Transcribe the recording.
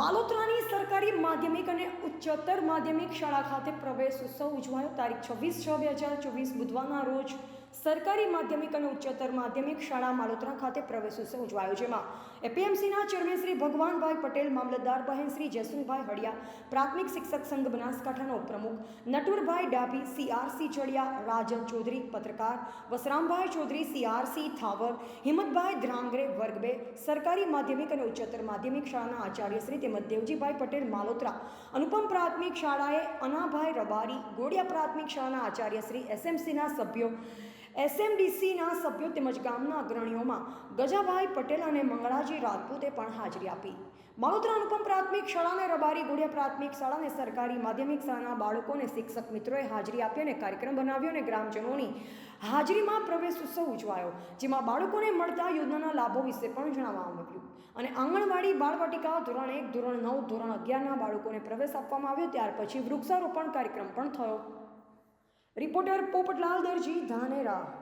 માલોત્રાની સરકારી માધ્યમિક અને ઉચ્ચતર માધ્યમિક શાળા ખાતે પ્રવેશ ઉત્સવ ઉજવાયો. તારીખ છવ્વીસ છ બે હજાર ચોવીસ બુધવારના રોજ સરકારી માધ્યમિક અને ઉચ્ચતર માધ્યમિક શાળા માલોત્રા ખાતે પ્રવેશ ઉત્સવ ઉજવાયો, જેમાં એપીએમસીના ચેરમેન શ્રી ભગવાનભાઈ પટેલ, મામલતદાર બહેન શ્રી જયસુખભાઈ હડિયા પ્રાથમિક શિક્ષક સંઘ બનાસકાંઠાના ઉપપ્રમુખ નટુરભાઈ ડાભી, સીઆરસી ચડિયા, રાજન ચૌધરી, પત્રકાર વસરામભાઈ ચૌધરી, સીઆરસી થાવર, હિંમતભાઈ ધ્રાંગરે વર્ગ બે સરકારી માધ્યમિક અને ઉચ્ચતર માધ્યમિક શાળાના આચાર્યશ્રી તેમજ દેવજીભાઈ પટેલ, માલોત્રા, અનુપમ પ્રાથમિક શાળાએ અનાભાઈ રબારી, ગોડિયા પ્રાથમિક શાળાના આચાર્ય શ્રી એસએમસીના સભ્યો એસએમડીસીના સભ્યો તેમજ ગામના અગ્રણીઓમાં ગજાભાઈ પટેલ અને મંગળાજી રાજપૂતે પણ હાજરી આપી. માલોત્રા અનુપમ પ્રાથમિક શાળા અને રબારી ગુડિયા પ્રાથમિક શાળા અને સરકારી માધ્યમિક શાળાના બાળકો અને શિક્ષક મિત્રોએ હાજરી આપી અને કાર્યક્રમ બનાવ્યો અને ગ્રામજનોની હાજરીમાં પ્રવેશ ઉત્સવ ઉજવાયો, જેમાં બાળકોને મળતા યોજનાના લાભો વિશે પણ જણાવવામાં આવ્યું. અને આંગણવાડી બાળવાટિકા ધોરણ એક, ધોરણ નવ, ધોરણ અગિયારના બાળકોને પ્રવેશ આપવામાં આવ્યો, ત્યાર પછી વૃક્ષારોપણ કાર્યક્રમ પણ થયો. રિપોર્ટર પોપટલાલ દરજી ધાનેરા